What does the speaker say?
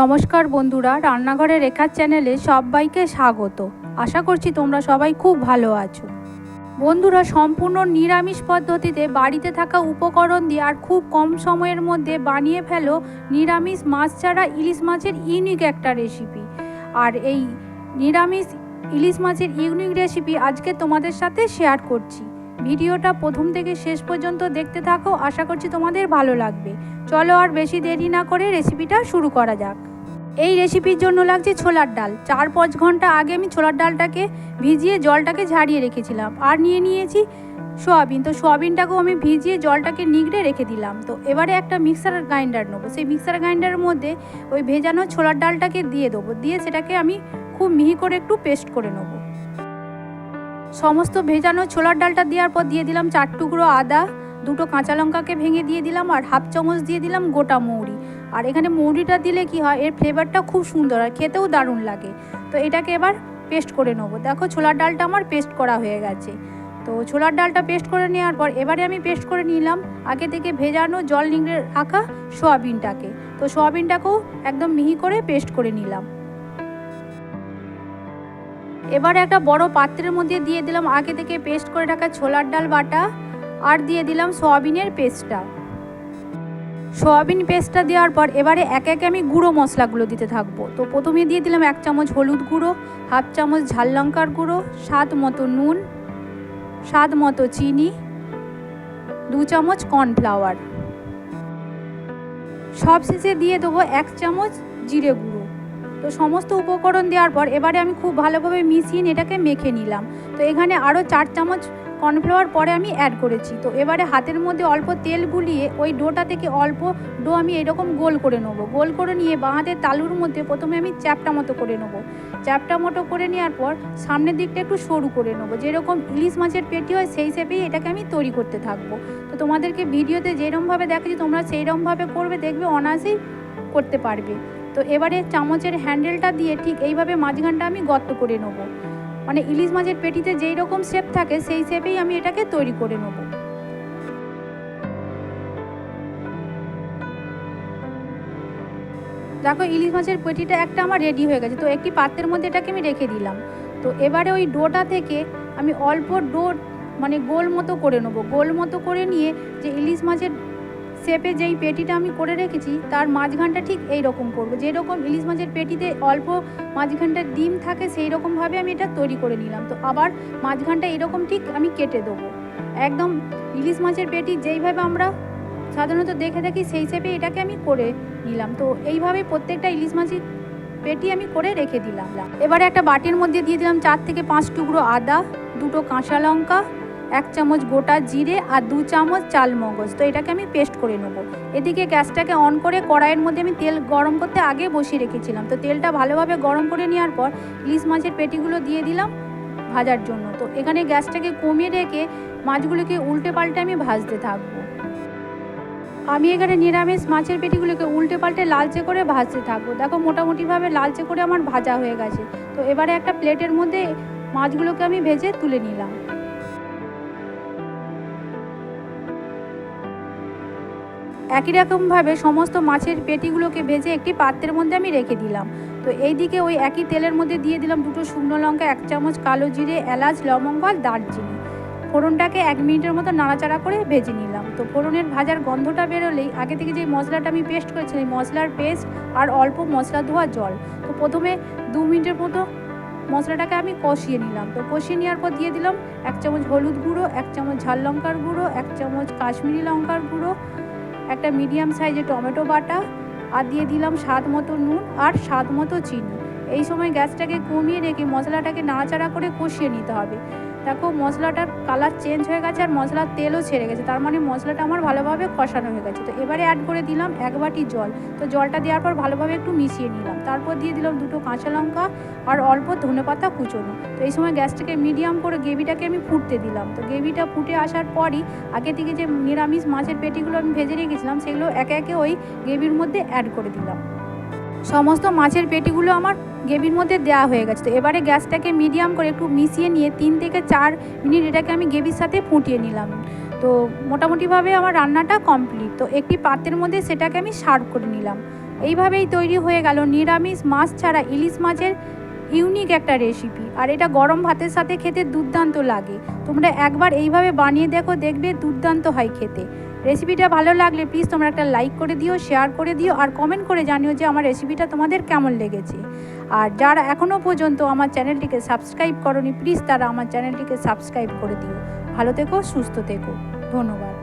নমস্কার বন্ধুরা রান্নাঘরে রেখার চ্যানেলে সবাইকে স্বাগত। আশা করছি তোমরা সবাই খুব ভালো আছো। বন্ধুরা, সম্পূর্ণ নিরামিষ পদ্ধতিতে বাড়িতে থাকা উপকরণ দিয়ে আর খুব কম সময়ের মধ্যে বানিয়ে ফেলো নিরামিষ মাছ ছাড়া ইলিশ মাছের ইউনিক একটা রেসিপি আর এই নিরামিষ ইলিশ মাছের ইউনিক রেসিপি আজকে তোমাদের সাথে শেয়ার করছি। ভিডিওটা প্রথম থেকে শেষ পর্যন্ত দেখতে থাকো, আশা করছি তোমাদের ভালো লাগবে। চলো আর বেশি দেরি না করে রেসিপিটা শুরু করা যাক। এই রেসিপির জন্য লাগছে ছোলার ডাল। চার পাঁচ ঘণ্টা আগে আমি ছোলার ডালটাকে ভিজিয়ে জলটাকে ঝাড়িয়ে রেখেছিলাম। আর নিয়ে নিয়েছি সোয়াবিন। তো সোয়াবিনটাকেও আমি ভিজিয়ে জলটাকে নিগড়ে রেখে দিলাম। তো এবারে একটা মিক্সার গ্রাইন্ডার নেব। সেই মিক্সার গ্রাইন্ডারের মধ্যে ওই ভেজানো ছোলার ডালটাকে দিয়ে দেবো। দিয়ে সেটাকে আমি খুব মিহি করে একটু পেস্ট করে নেব। সমস্ত ভেজানো ছোলার ডালটা দেওয়ার পর দিয়ে দিলাম চার টুকরো আদা দুটো কাঁচা লঙ্কাকে ভেঙে দিয়ে দিলাম আর হাফ চামচ দিয়ে দিলাম গোটা মৌরি। আর এখানে মৌরিটা দিলে কি হয়, এর ফ্লেভারটা খুব সুন্দর আর খেতেও দারুণ লাগে। তো এটাকে এবার পেস্ট করে নেব। দেখো ছোলার ডালটা আমার পেস্ট করা হয়ে গেছে। তো ছোলার ডালটা পেস্ট করে নেওয়ার পর এবারে আমি পেস্ট করে নিলাম আগে থেকে ভেজানো জল নিংড়ে রাখা সোয়াবিনটাকে। তো সোয়াবিনটাকেও একদম মিহি করে পেস্ট করে নিলাম। এবার একটা বড় পাত্রের মধ্যে দিয়ে দিলাম আগে থেকে পেস্ট করে রাখা ছোলার ডাল বাটা। আর দিয়ে দিলাম সয়াবিনের পেস্টটা। সয়াবিন পেস্টটা দেওয়ার পর এবারে এক একে আমি গুঁড়ো মশলাগুলো দিতে থাকব। তো প্রথমে দিয়ে দিলাম এক চামচ হলুদ গুঁড়ো, হাফ চামচ ঝাল লঙ্কার গুঁড়ো, স্বাদ মতো নুন, স্বাদ মতো চিনি, দু চামচ কর্নফ্লাওয়ার। সব শেষে দিয়ে দেবো এক চামচ জিরে গুঁড়ো। তো সমস্ত উপকরণ দেওয়ার পর এবারে আমি খুব ভালোভাবে মিশিয়ে এটাকে মেখে নিলাম। তো এখানে আরও চার চামচ কর্নফ্লাওয়ার পরে আমি অ্যাড করেছি। তো এবারে হাতের মধ্যে অল্প তেল গুলিয়ে ওই ডোটা থেকে অল্প ডো আমি এরকম গোল করে নেব। গোল করে নিয়ে বাঁ হাতের তালুর মধ্যে প্রথমে আমি চ্যাপটা মতো করে নেব। চ্যাপটা মতো করে নেওয়ার পর সামনের দিকটা একটু সরু করে নেব। যেরকম ইলিশ মাছের পেটি হয় সেই হিসেবেই এটাকে আমি তৈরি করতে থাকব। তো তোমাদেরকে ভিডিওতে যেরমভাবে দেখাচ্ছি তোমরা সেইরমভাবে করবে, দেখবে অনায়াসেই করতে পারবে। তো এবারে চামচের হ্যান্ডেলটা দিয়ে ঠিক এইভাবে মাঝখানটা আমি গর্ত করে নেব। মানে ইলিশ মাছের পেটিতে যেই রকম শেপ থাকে, সেই শেপেই আমি এটাকে তৈরি করে নেব। দেখো, ইলিশ মাছের পেটিটা একটা আমার রেডি হয়ে গেছে, তো একটি পাত্রের মধ্যে এটাকে আমি রেখে দিলাম। তো এবারে ওই ডোটা থেকে আমি অল্প ডো মানে গোল মতো করে নেব। গোল মতো করে নিয়ে যে ইলিশ মাছের শেপে যেই পেটিটা আমি করে রেখেছি, তার মাঝখানটা ঠিক এই রকম করব। যেরকম ইলিশ মাছের পেটিতে অল্প মাঝখানটা ডিম থাকে সেই রকমভাবে আমি এটা তৈরি করে নিলাম। তো আবার মাঝখানটা এরকম ঠিক আমি কেটে দেবো। একদম ইলিশ মাছের পেটি যেইভাবে আমরা সাধারণত দেখে থাকি, সেই হিসেবে এটাকে আমি করে নিলাম। তো এইভাবে প্রত্যেকটা ইলিশ মাছের পেটি আমি করে রেখে দিলাম। এবারে একটা বাটির মধ্যে দিয়ে দিলাম চার থেকে পাঁচ টুকরো আদা, দুটো কাঁচা লঙ্কা এক চামচ গোটা জিরে আর দু চামচ চাল মগজ। তো এটাকে আমি পেস্ট করে নেব। এদিকে গ্যাসটাকে অন করে কড়াইয়ের মধ্যে আমি তেল গরম করতে আগে বসিয়ে রেখেছিলাম। তো তেলটা ভালোভাবে গরম করে নেওয়ার পর ইলিশ মাছের পেটিগুলো দিয়ে দিলাম ভাজার জন্য। তো এখানে গ্যাসটাকে কমিয়ে রেখে মাছগুলোকে উল্টে পাল্টে আমি ভাজতে থাকব। আমি এখানে নিরামিষ মাছের পেটিগুলোকে উল্টে পাল্টে লালচে করে ভাজতে থাকব। দেখো মোটামুটিভাবে লালচে করে আমার ভাজা হয়ে গেছে। তো এবারে একটা প্লেটের মধ্যে মাছগুলোকে আমি ভেজে তুলে নিলাম। একই রকমভাবে সমস্ত মাছের পেটিগুলোকে ভেজে একটি পাত্রের মধ্যে আমি রেখে দিলাম। তো এই দিকে ওই একই তেলের মধ্যে দিয়ে দিলাম দুটো শুকনো লঙ্কা, এক চামচ কালো জিরে, এলাচ, লবঙ্গ আর দারচিনি। ফোড়নটাকে এক মিনিটের মতো নাড়াচাড়া করে ভেজে নিলাম। তো ফোড়নের ভাজার গন্ধটা বেরোলেই আগে থেকে যে মশলাটা আমি পেস্ট করেছিলাম মশলার পেস্ট আর অল্প মশলা ধোয়া জল। তো প্রথমে দু মিনিটের মতো মশলাটাকে আমি কষিয়ে নিলাম। তো কষিয়ে নেওয়ার পর দিয়ে দিলাম এক চামচ হলুদ গুঁড়ো, এক চামচ ঝাল লঙ্কার গুঁড়ো, এক চামচ কাশ্মীরি লঙ্কার গুঁড়ো একটা মিডিয়াম সাইজে টমেটো বাটা, আর দিয়ে দিলাম স্বাদ মতো নুন আর স্বাদ মতো চিনি। এই সময় গ্যাসটাকে কমিয়ে রেখে মশলাটাকে নাড়াচাড়া করে কষিয়ে নিতে হবে। দেখো মশলাটার কালার চেঞ্জ হয়ে গেছে আর মশলার তেলও ছেড়ে গেছে। তার মানে মশলাটা আমার ভালোভাবে কষানো হয়ে গেছে। তো এবারে অ্যাড করে দিলাম এক বাটি জল। তো জলটা দেওয়ার পর ভালোভাবে একটু মিশিয়ে নিলাম। তারপর দিয়ে দিলাম দুটো কাঁচা লঙ্কা আর অল্প ধনে পাতা কুচোনো। তো এই সময় গ্যাসটাকে মিডিয়াম করে গ্রেভিটাকে আমি ফুটতে দিলাম। তো গ্রেভিটা ফুটে আসার পরই আগে থেকে যে নিরামিষ মাছের পেটিগুলো আমি ভেজে রেখেছিলাম, সেগুলো একে একে ওই গ্রেভির মধ্যে অ্যাড করে দিলাম। সমস্ত মাছের পেটিগুলো আমার গ্রেভির মধ্যে দেওয়া হয়ে গেছে। তো এবারে গ্যাসটাকে মিডিয়াম করে একটু মিশিয়ে নিয়ে তিন থেকে চার মিনিট এটাকে আমি গ্রেভির সাথে ফুটিয়ে নিলাম। তো মোটামুটিভাবে আমার রান্নাটা কমপ্লিট। তো একটি পাত্রের মধ্যে সেটাকে আমি সার্ভ করে নিলাম। এইভাবেই তৈরি হয়ে গেল নিরামিষ মাছ ছাড়া ইলিশ মাছের ইউনিক একটা রেসিপি। আর এটা গরম ভাতের সাথে খেতে দুর্দান্ত লাগে। তোমরা একবার এইভাবে বানিয়ে দেখো, দেখবে দুর্দান্ত হয় খেতে। রেসিপিটা ভালো লাগলে প্লিজ তোমরা একটা লাইক করে দিও শেয়ার করে দিও, আর কমেন্ট করে জানিও যে আমার রেসিপিটা তোমাদের কেমন লেগেছে। আর যারা এখনও পর্যন্ত আমার চ্যানেলটিকে সাবস্ক্রাইব করনি প্লিজ তারা আমার চ্যানেলটিকে সাবস্ক্রাইব করে দিও। ভালো থেকো, সুস্থ থেকো। ধন্যবাদ।